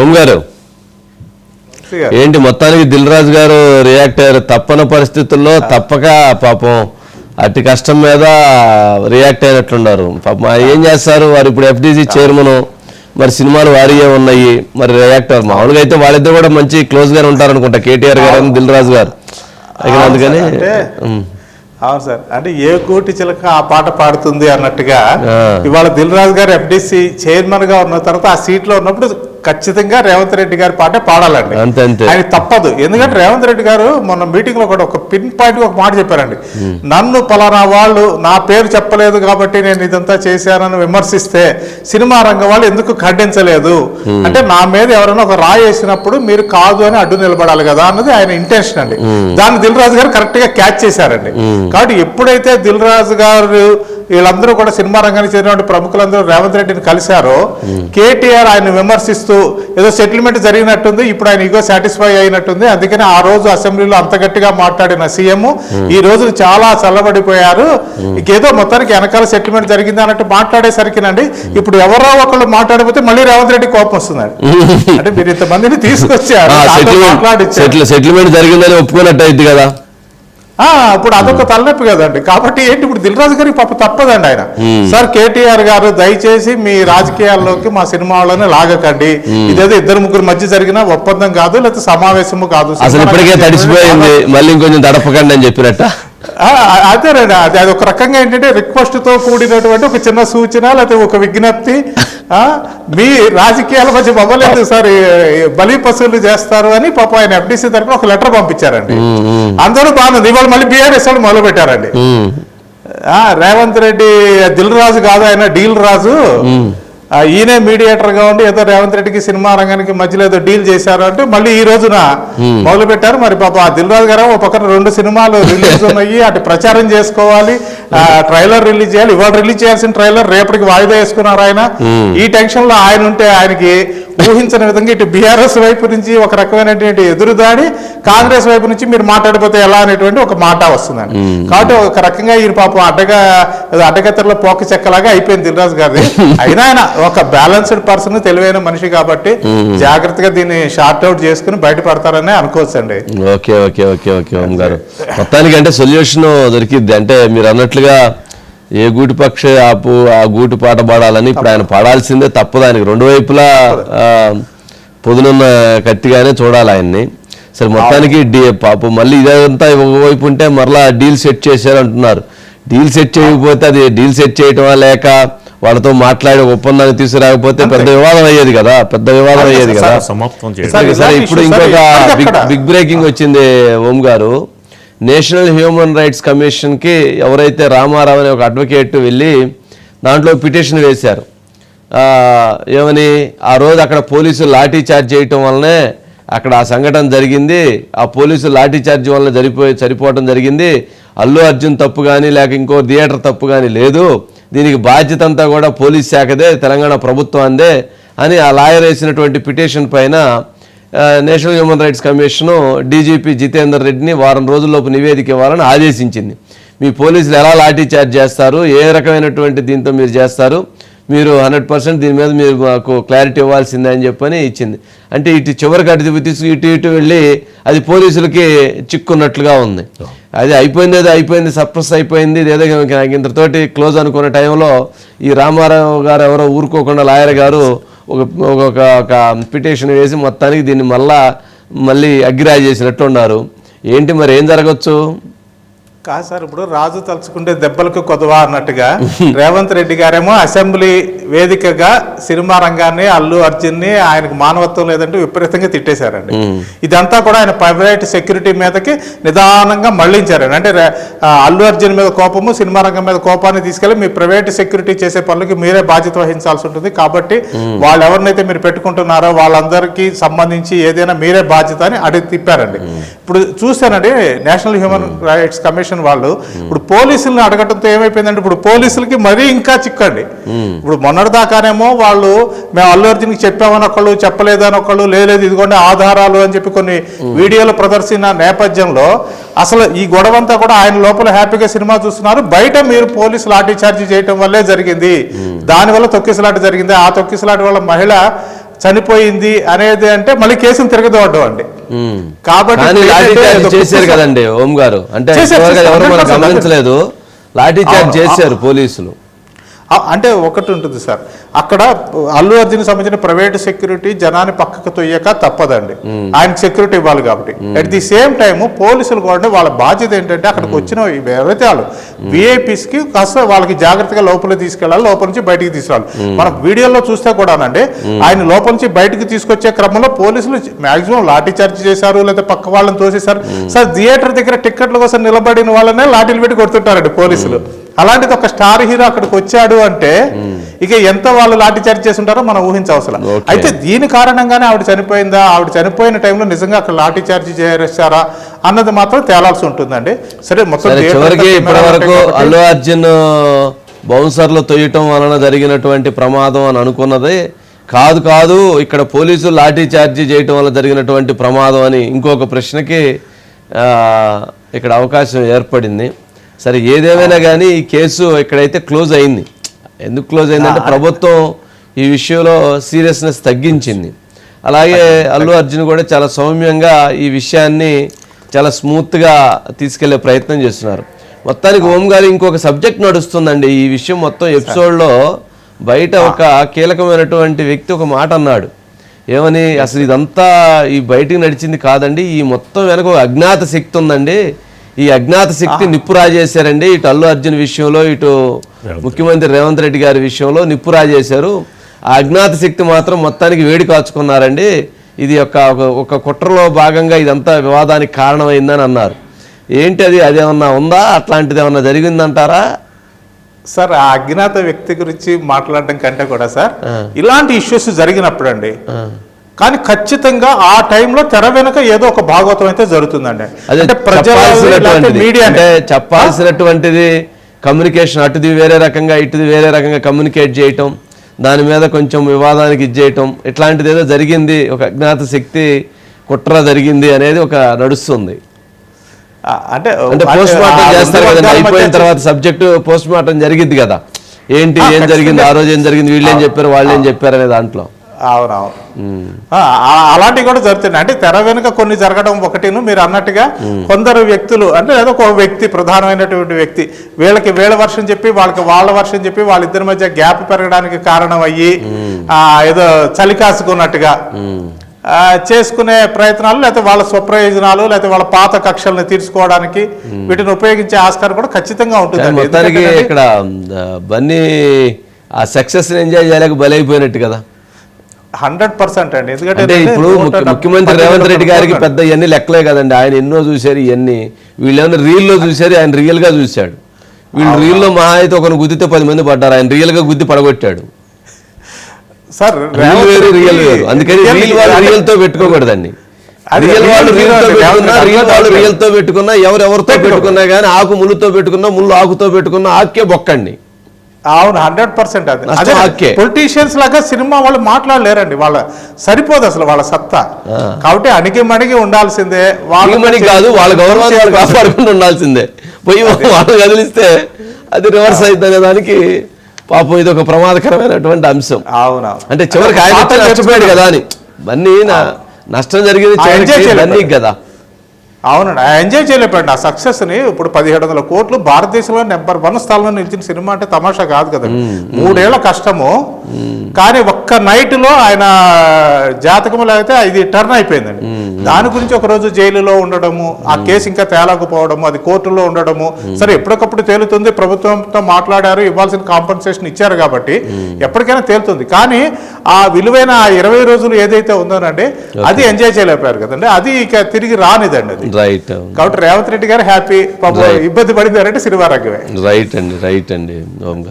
ఓం గారు. ఏంటి మొత్తానికి దిల్ రాజు గారు రియాక్ట్ అయ్యారు? తప్పని పరిస్థితుల్లో తప్పక పాపం అట్టి కష్టం మీద రియాక్ట్ అయినట్లున్నారు. పాపం ఏం చేస్తారు? వారు ఇప్పుడు ఎఫ్డీసీ చైర్మన్ మరి సినిమాలు వారియే ఉన్నాయి. మరి రియాక్ట్ అవ్వరు మామూలుగా అయితే వాళ్ళిద్దరు కూడా మంచి క్లోజ్ గానే ఉంటారు అనుకుంటా కేటీఆర్ గారు దిల్ రాజు గారు. అందుకని. అవును సార్ అంటే ఏ కోటి చిలక ఆ పాట పాడుతుంది అన్నట్టుగా. ఇవాళ దిల్ రాజు గారు ఎఫ్డిసి చైర్మన్గా ఉన్న తర్వాత ఆ సీట్లో ఉన్నప్పుడు ఖచ్చితంగా రేవంత్ రెడ్డి గారి పాటే పాడాలండి. ఆయన తప్పదు. ఎందుకంటే రేవంత్ రెడ్డి గారు మొన్న మీటింగ్లో కూడా ఒక పిన్ పాయింట్ ఒక మాట చెప్పారండి. నన్ను పలానా వాళ్ళు నా పేరు చెప్పలేదు కాబట్టి నేను ఇదంతా చేశానని విమర్శిస్తే సినిమా రంగం వాళ్ళు ఎందుకు ఖండించలేదు? అంటే నా మీద ఎవరైనా ఒక రాయి వేసినప్పుడు మీరు కాదు అని అడ్డు నిలబడాలి కదా అన్నది ఆయన ఇంటెన్షన్ అండి. దాన్ని దిల్ రాజు గారు కరెక్ట్గా క్యాచ్ చేశారండి. కాబట్టి ఎప్పుడైతే దిల్ రాజు గారు వీళ్ళందరూ కూడా సినిమా రంగానికి చెందినటువంటి ప్రముఖులందరూ రేవంత్ రెడ్డిని కలిశారో. కేటీఆర్ ఆయన విమర్శిస్తూ ఏదో సెటిల్మెంట్ జరిగినట్టుంది ఇప్పుడు ఆయన ఇగో సాటిస్ఫై అయినట్టుంది. అందుకని ఆ రోజు అసెంబ్లీలో అంత గట్టిగా మాట్లాడిన సీఎం ఈ రోజు చాలా చల్లబడిపోయారు. ఇంకేదో మొత్తానికి వెనకాల సెటిల్మెంట్ జరిగింది అన్నట్టు మాట్లాడేసరికినండి. ఇప్పుడు ఎవరో ఒకళ్ళు మాట్లాడిపోతే మళ్ళీ రేవంత్ రెడ్డి కోపం వస్తుందండి. అంటే మీరు ఇంతమందిని తీసుకొచ్చారు. సెటిల్మెంట్ జరిగిందని ఒప్పుకున్నట్టు అయింది కదా. ఇప్పుడు అదొక తలనొప్పి కదండి. కాబట్టి ఏంటి ఇప్పుడు దిల్ రాజు గారికి పాప తప్పదండి ఆయన. సార్ కేటీఆర్ గారు దయచేసి మీ రాజకీయాల్లోకి మా సినిమా వాళ్ళని లాగకండి ఇదేదో ఇద్దరు ముగ్గురు మధ్య జరిగిన ఒప్పందం కాదు లేకపోతే సమావేశము కాదు. అసలు ఇప్పటికే తడిసిపోయింది. మళ్ళీ ఇంకొంచెం తడపకండి అని చెప్పినట్ట? అదేనండి అది అది ఒక రకంగా ఏంటంటే రిక్వెస్ట్తో కూడినటువంటి ఒక చిన్న సూచన లేకపోతే ఒక విజ్ఞప్తి ఆ, మీ రాజకీయాల మధ్య బొమ్మలేదు సార్ బలి పశువులు చేస్తారు అని పాప ఆయన ఎఫ్డీసీ తరఫున ఒక లెటర్ పంపించారండి. అందరూ బాగుంది ఇవాళ మళ్ళీ బీఆర్ఎస్ వాళ్ళు మొదలు పెట్టారండి రేవంత్ రెడ్డి దిల్ రాజు కాదు ఆయన డీల్ రాజు. ఈయనే మీడియేటర్గా ఉండి ఏదో రేవంత్ రెడ్డికి సినిమా రంగానికి మధ్యలో ఏదో డీల్ చేశారు అంటే మళ్ళీ ఈ రోజున మొదలు పెట్టారు మరి పాప ఆ దిల్ రాజు గారు ఒక పక్కన రెండు సినిమాలు రిలీజ్ ఉన్నాయి. అటు ప్రచారం చేసుకోవాలి ఆ, ట్రైలర్ రిలీజ్ చేయాలి. ఇవాళ రిలీజ్ చేయాల్సిన ట్రైలర్ రేపటికి వాయిదా వేసుకున్నారు ఆయన. ఈ టెన్షన్లో ఆయన ఉంటే ఆయనకి ఊహించని విధంగా ఇటు బీఆర్ఎస్ వైపు నుంచి ఒక రకమైనటువంటి ఎదురుదాడి కాంగ్రెస్ వైపు నుంచి మీరు మాట్లాడిపోతే ఎలా అనేటువంటి ఒక మాట వస్తుందండి. కాబట్టి ఒక రకంగా ఈయన పాపం అడ్డగా అడ్డగత్తెరలో పోక చెక్కలాగా అయిపోయింది దిల్రాజు గారిది. అయినా ఆయన ఒక బ్యాలెన్స్డ్ పర్సన్ తెలివైన మనిషి కాబట్టి జాగ్రత్తగా దీన్ని షార్ట్ అవుట్ చేసుకుని బయటపడతారని అనుకోవచ్చండి. Okay okay okay okay Om గారు. మొత్తానికి అంటే సొల్యూషన్ దొరికిద్ది. అంటే మీరు అన్నట్లుగా ఏ గూటి పక్ష ఆపు ఆ గూటి పాట పాడాలని ఇప్పుడు ఆయన పాడాల్సిందే తప్పదు ఆయనకి రెండు వైపులా పొదునున్న కత్తిగానే చూడాలి ఆయన్ని. సరే మొత్తానికి డీ పాపం మళ్ళీ ఇదంతా ఒకవైపు ఉంటే మరలా డీల్ సెట్ చేశారు అంటున్నారు. డీల్ సెట్ చేయకపోతే అది డీల్ సెట్ చేయటమా లేక వాళ్ళతో మాట్లాడి ఒప్పందాన్ని తీసుకురాకపోతే పెద్ద వివాదం అయ్యేది కదా పెద్ద వివాదం అయ్యేది కదా. సార్, ఇప్పుడు ఇంకొక బిగ్ బ్రేకింగ్ వచ్చింది ఓం గారు. నేషనల్ హ్యూమన్ రైట్స్ కమిషన్కి ఎవరైతే రామారావు అనే ఒక అడ్వకేట్ వెళ్ళి దాంట్లో పిటిషన్ వేశారు. ఏమని ఆ రోజు అక్కడ పోలీసులు లాఠీ చార్జ్ చేయటం వల్లనే అక్కడ ఆ సంఘటన జరిగింది. ఆ పోలీసులు లాఠీ చార్జ్ వల్ల జరిపోయి సరిపోవటం జరిగింది. అల్లు అర్జున్ తప్పు కానీ లేక ఇంకో థియేటర్ తప్పు కానీ లేదు. దీనికి బాధ్యత అంతా కూడా పోలీస్ శాఖదే తెలంగాణ ప్రభుత్వాందే అని ఆ లాయర్ వేసినటువంటి పిటిషన్ పైన national human rights commission DGP Jitender రెడ్డిని వారం రోజుల్లోపు నివేదిక ఇవ్వాలని ఆదేశించింది. మీ పోలీసులు ఎలా లాఠీ చార్జ్ చేస్తారు ఏ రకమైనటువంటి దీంతో మీరు చేస్తారు మీరు హండ్రెడ్ పర్సెంట్ దీని మీద మీరు మాకు క్లారిటీ ఇవ్వాల్సిందే అని చెప్పని ఇచ్చింది. అంటే ఇటు చివరికి అటు తీసుకు ఇటు ఇటు వెళ్ళి అది పోలీసులకి చిక్కున్నట్లుగా ఉంది. అది అయిపోయింది అది అయిపోయింది సప్రెస్ అయిపోయింది ఏదో నాకు ఇంతతోటి క్లోజ్ అనుకున్న టైంలో ఈ రామారావు గారు ఎవరో ఊరుకోకుండా లాయర్ గారు ఒక ఒక ఒక పిటిషన్ వేసి మొత్తానికి దీన్ని మళ్ళా మళ్ళీ అగ్గిరాయి చేసినట్టు ఉన్నారు ఏంటి మరి ఏం జరగచ్చు? కాదు సార్ ఇప్పుడు రాజు తలుచుకుంటే దెబ్బలకు కొదవా అన్నట్టుగా రేవంత్ రెడ్డి గారేమో అసెంబ్లీ వేదికగా సినిమా రంగాన్ని అల్లు అర్జున్ని ఆయనకు మానవత్వం లేదంటే విపరీతంగా తిట్టేశారండి. ఇదంతా కూడా ఆయన ప్రైవేట్ సెక్యూరిటీ మీదకి నిదానంగా మళ్ళించారండి. అంటే అల్లు అర్జున్ మీద కోపము సినిమా రంగం మీద కోపాన్ని తీసుకెళ్ళి మీ ప్రైవేట్ సెక్యూరిటీ చేసే పనులకి మీరే బాధ్యత వహించాల్సి ఉంటుంది. కాబట్టి వాళ్ళు ఎవరినైతే మీరు పెట్టుకుంటున్నారో వాళ్ళందరికీ సంబంధించి ఏదైనా మీరే బాధ్యత అని అడిగి తిప్పారండి. ఇప్పుడు చూశానండి నేషనల్ హ్యూమన్ రైట్స్ కమిషన్ వాళ్ళు. ఇప్పుడు పోలీసులను అడగటంతో ఏమైపోయిందంటే ఇప్పుడు పోలీసులకి మరీ ఇంకా చిక్కండి. ఇప్పుడు మొన్నటి దాకానేమో వాళ్ళు మేము అల్లు అర్జున్కి చెప్పామని ఒకళ్ళు చెప్పలేదని ఒకళ్ళు లేదు ఇదిగోండి ఆధారాలు అని చెప్పి కొన్ని వీడియోలు ప్రదర్శించిన నేపథ్యంలో అసలు ఈ గొడవ అంతా కూడా ఆయన లోపల హ్యాపీగా సినిమా చూస్తున్నారు. బయట మీరు పోలీసు లాఠీ చార్జి చేయటం వల్లే జరిగింది. దానివల్ల తొక్కిసలాట జరిగింది. ఆ తొక్కిసలాట వల్ల మహిళ చనిపోయింది అనేది అంటే మళ్ళీ కేసును తిరగదోడ్డం అండి. కాబట్టి చేశారు కదండి ఓం గారు. అంటే చేశారు, చివరిగా చేశారు. ఎవరు మనం 100% గమనించలేదు. లాఠీ చార్జ్ చేశారు పోలీసులు. అంటే ఒకటి ఉంటుంది సార్. అక్కడ అల్లు అర్జున్ సంబంధించిన ప్రైవేట్ సెక్యూరిటీ జనాన్ని పక్కకు తొయ్యక తప్పదండి. ఆయనకి సెక్యూరిటీ ఇవ్వాలి కాబట్టి. అట్ ది సేమ్ టైం పోలీసులు కూడా వాళ్ళ బాధ్యత ఏంటంటే అక్కడికి వచ్చిన ఎవరైతే వాళ్ళు విఐపీస్కి కాస్త వాళ్ళకి జాగ్రత్తగా లోపలికి తీసుకెళ్ళాలి లోపల నుంచి బయటికి తీసుకురావాలి మనం వీడియోలో చూస్తే కూడానండి ఆయన లోపల నుంచి బయటికి తీసుకొచ్చే క్రమంలో పోలీసులు మాక్సిమం లాఠీ చార్జ్ చేశారు లేదా పక్క వాళ్ళని తోసేశారు. సార్ థియేటర్ దగ్గర టిక్కెట్ల కోసం నిలబడిన వాళ్ళనే లాఠీలు పెట్టి కొడుతుంటారండి పోలీసులు. అలాంటిది ఒక స్టార్ హీరో అక్కడికి వచ్చాడు అంటే ఇక ఎంత వాళ్ళు లాఠీ చార్జ్ చేసి ఉంటారో మనం ఊహించవసరం. Okay. అయితే దీని కారణంగానే ఆవిడ చనిపోయిందా? ఆవిడ చనిపోయిన టైంలో నిజంగా అక్కడ లాఠీ చార్జ్ చేశారా అన్నది మాత్రం తేలాల్సి ఉంటుందండి. సరే మొత్తం సరే థియేటర్ చివరికి అంతా ఇప్పటి కెమెరాలు వరకు ఉంటాయి కాబట్టి- అల్లు అర్జున్ బౌన్సర్లు తొయ్యటం వలన జరిగినటువంటి ప్రమాదం అని అనుకున్నది కాదు కాదు ఇక్కడ పోలీసులు లాఠీ చార్జీ చేయటం వల్ల జరిగినటువంటి ప్రమాదం అని ఇంకొక ప్రశ్నకి ఆ, ఇక్కడ అవకాశం ఏర్పడింది. సరే ఏదేమైనా కానీ ఈ కేసు ఇక్కడైతే క్లోజ్ అయింది. ఎందుకు క్లోజ్ అయిందంటే ప్రభుత్వం ఈ విషయంలో సీరియస్నెస్ తగ్గించింది. అలాగే అల్లు అర్జున్ కూడా చాలా సౌమ్యంగా ఈ విషయాన్ని చాలా స్మూత్గా తీసుకెళ్ళే ప్రయత్నం చేస్తున్నారు. మొత్తానికి ఓం గారు ఇంకొక సబ్జెక్ట్ నడుస్తుందండి. ఈ విషయం మొత్తం ఎపిసోడ్లో బయట ఒక కీలకమైనటువంటి వ్యక్తి ఒక మాట అన్నాడు. ఏమని అసలు ఇదంతా ఈ బయటికి నడిచింది కాదండి. ఈ మొత్తం వెనక ఒక అజ్ఞాత శక్తి ఉందండి. ఈ అజ్ఞాత శక్తి నిప్పు రాజేశారండి. ఇటు అల్లు అర్జున్ విషయంలో ఇటు ముఖ్యమంత్రి రేవంత్ రెడ్డి గారి విషయంలో నిప్పు రాజేశారు. ఆ అజ్ఞాత శక్తి మాత్రం మొత్తానికి వేడి కాచుకున్నారండి. ఇది ఒక ఒక- ఒక కుట్రలో భాగంగా ఇదంతా వివాదానికి కారణమైందని అన్నారు. ఏంటి అది? అదేమన్నా ఉందా? అట్లాంటిది ఏమన్నా జరిగిందంటారా? సార్ ఆ అజ్ఞాత వ్యక్తి గురించి మాట్లాడడం కంటే కూడా సార్ ఇలాంటి ఇష్యూస్ జరిగినప్పుడు అండి కానీ ఖచ్చితంగా ఆ టైంలో తెర వెనుక ఏదో ఒక భాగవతం అయితే జరుగుతుందండి. అదే అంటే ప్రజలు చెప్పాల్సినటువంటిది. మీడియా అంటే చెప్పాల్సినటువంటిది కమ్యూనికేషన్ అటుది వేరే రకంగా ఇటుది వేరే రకంగా కమ్యూనికేట్ చేయటం దాని మీద కొంచెం వివాదానికి ఇది చేయటం ఇట్లాంటిది ఏదో జరిగింది ఒక అజ్ఞాత శక్తి కుట్ర జరిగింది అనేది ఒక నడుస్తుంది. అంటే అంటే పోస్ట్ మార్టం చేస్తారు కదండి అయిపోయిన తర్వాత సబ్జెక్ట్ పోస్ట్ మార్టం జరిగింది కదా. ఏంటి ఏం జరిగింది ఆ. రోజు ఏం జరిగింది వీళ్ళు ఏం చెప్పారు వాళ్ళు ఏం చెప్పారు అనే దాంట్లో. అవునవును. అలాంటివి కూడా జరుగుతున్నాయి. అంటే తెర వెనుక కొన్ని జరగడం ఒకటిను మీరు అన్నట్టుగా కొందరు వ్యక్తులు అంటే ఏదో ఒక వ్యక్తి ప్రధానమైనటువంటి వ్యక్తి వీళ్ళకి వీళ్ళ వర్షం చెప్పి వాళ్ళకి వాళ్ళ వర్షం చెప్పి వాళ్ళిద్దరి మధ్య గ్యాప్ పెరగడానికి కారణం అయ్యి ఆ, ఏదో చలి కాసుకున్నట్టుగా ఆ, చేసుకునే ప్రయత్నాలు లేకపోతే వాళ్ళ స్వప్రయోజనాలు లేకపోతే వాళ్ళ పాత కక్షల్ని తీర్చుకోవడానికి వీటిని ఉపయోగించే ఆస్కారం కూడా ఖచ్చితంగా ఎందుకంటే ఇక్కడ బన్నీ ఆ సక్సెస్ ఎంజాయ్ చేయలేక బలైపోయినట్టు కదా. హండ్రెడ్ పర్సెంట్ అండి. ఎందుకంటే ఇప్పుడు ముఖ్యమంత్రి రేవంత్ రెడ్డి గారికి పెద్ద ఇవన్నీ లెక్కలే కదండి. ఆయన ఎన్నో చూశారు ఇవన్నీ వీళ్ళేమన్నా రీల్లో చూశారు ఆయన రియల్గా చూశాడు. వీళ్ళు రీల్లో మహా అయితే ఒకరిని గుద్దితే పది మంది పడ్డారు ఆయన రియల్గా గుద్ది పడగొట్టాడు. సార్ రియల్ వేరు. అందుకని రియల్ రీల్ వాళ్ళు అంటే- రియల్తో పెట్టుకోకూడదండి రియల్ రియల్ వాళ్ళు రియల్తో రియల్ పెట్టుకున్నా రియల్ రియల్ వాళ్ళు రియల్ రియల్తో పెట్టుకున్నా ఎవరెవరితో పెట్టుకున్నా కానీ ఆకు ముళ్ళుతో పెట్టుకున్నా ముళ్ళు ఆకుతో పెట్టుకున్నా ఆకే బొక్కండి. అవును హండ్రెడ్ పర్సెంట్ అది. అదే. పొలిటీషియన్స్ లాగా సినిమా వాళ్ళు మాట్లాడలేరండి. వాళ్ళ సరిపోదు అసలు వాళ్ళ సత్తా. కాబట్టి అణిగి మణిగి ఉండాల్సిందే. వాళ్ళు మణి కాదు వాళ్ళ గౌరవాన్ని కాపాడుకుంటూ ఉండాల్సిందే. పోయి వాళ్ళు కదిలిస్తే అది రివర్స్ అవుతుంది దానికి. పాపం ఇది ఒక ప్రమాదకరమైనటువంటి అంశం. అవును అంటే చివరికి ఆయన నష్టపోయాడు కదా అని. బన్నీ నష్టం జరిగింది కదా. అవునండి. ఆ ఎంజాయ్ చేయలేకపోయాడు. ఆ సక్సెస్ని ఇప్పుడు పదిహేడు వందల కోట్లు భారతదేశంలో నెంబర్ వన్ స్థానంలో నిలిచిన సినిమా అంటే తమాషా కాదు కదా మూడేళ్ళ కష్టము. కానీ ఒక్క నైట్లో ఆయన జాతకంలో అయితే ఇది టర్న్ అయిపోయిందండి. దాని గురించి ఒక రోజు జైలులో ఉండడము ఆ కేసు ఇంకా తేలకపోవడము అది కోర్టులో ఉండడము. సరే ఎప్పటికప్పుడు తేలుతుంది. ప్రభుత్వంతో మాట్లాడారు ఇవ్వాల్సిన కాంపన్సేషన్ ఇచ్చారు కాబట్టి ఎప్పటికైనా తేలుతుంది. కానీ ఆ విలువైన ఆ ఇరవై రోజులు ఏదైతే ఉందోనండి అది ఎంజాయ్ చేయలేకపోయారు కదండి. అది ఇక తిరిగి రానిదండి అది. రైట్ కాబట్టి రేవంత్ రెడ్డి గారు హ్యాపీ పాపం. ఇబ్బంది పడింది అంటే సినిమా రంగమే. రైట్ అండి రైట్ అండి.